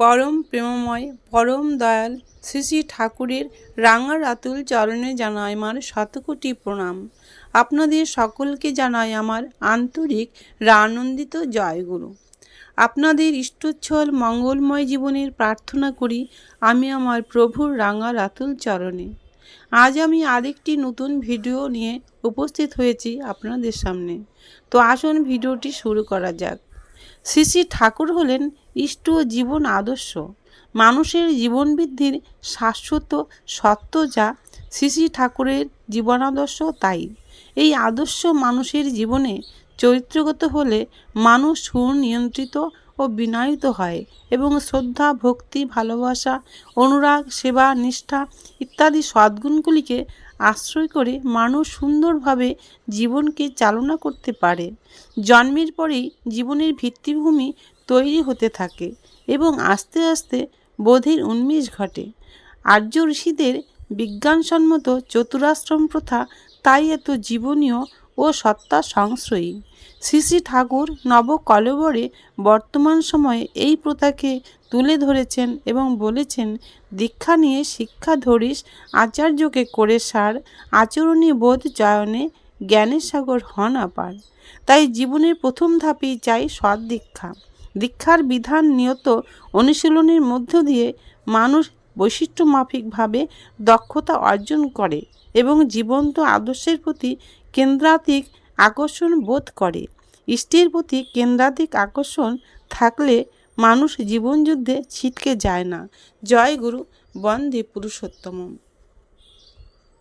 পরম প্রেমময়, পরম দয়াল শ্রী শ্রী ঠাকুরের রাঙা রাতুল চরণে জানাই আমার শতকোটি প্রণাম। আপনাদের সকলকে জানাই আমার আন্তরিক রানন্দিত জয়গুরু। আপনাদের ইষ্টচ্ছল মঙ্গলময় জীবনের প্রার্থনা করি আমি আমার প্রভুর রাঙা রাতুল চরণে। আজ আমি আরেকটি নতুন ভিডিও নিয়ে উপস্থিত হয়েছি আপনাদের সামনে। তো আসুন ভিডিওটি শুরু করা যাক। শ্রী শ্রী ঠাকুর হলেন ইষ্ট জীবন আদর্শ। মানুষের জীবন বৃদ্ধির শাশ্বত সত্য যা শ্রী শ্রী ঠাকুরের জীবনাদর্শ তাই। এই আদর্শ মানুষের জীবনে চরিত্রগত হলে মানুষ সুনিয়ন্ত্রিত ও বিনয়িত হয় এবং শ্রদ্ধা, ভক্তি, ভালোবাসা, অনুরাগ, সেবা, নিষ্ঠা ইত্যাদি সদ্গুণগুলিকে আশ্রয় করে মানুষ সুন্দরভাবে জীবনকে চালনা করতে পারে। জন্মের পরেই জীবনের ভিত্তিভূমি তৈরি হতে থাকে এবং আস্তে আস্তে বোধের উন্মেষ ঘটে। আর্য ঋষিদের বিজ্ঞানসম্মত চতুরাশ্রম প্রথা তাই এত জীবনীয় ও সত্তা সংশ্রয়ী। শ্রী শ্রী ঠাকুর নবকলেবরে বর্তমান সময়ে এই প্রথাকে তুলে ধরেছেন এবং বলেছেন, দীক্ষা নিয়ে শিক্ষা ধরিস, আচার্যকে করে সার, আচরণী বোধ চয়নে জ্ঞানের সাগর হন আপার। তাই জীবনের প্রথম ধাপেই চাই সৎ দীক্ষা। দীক্ষার বিধান নিয়ত অনুশীলনের মধ্য দিয়ে মানুষ বৈশিষ্ট্যমাফিকভাবে দক্ষতা অর্জন করে এবং জীবন্ত আদর্শের প্রতি কেন্দ্রাতিক আকর্ষণ বোধ করে। ইষ্টের প্রতি কেন্দ্রাতিক আকর্ষণ থাকলে মানুষ জীবনযুদ্ধে ছিটকে যায় না। জয় গুরু, বন্দে পুরুষোত্তম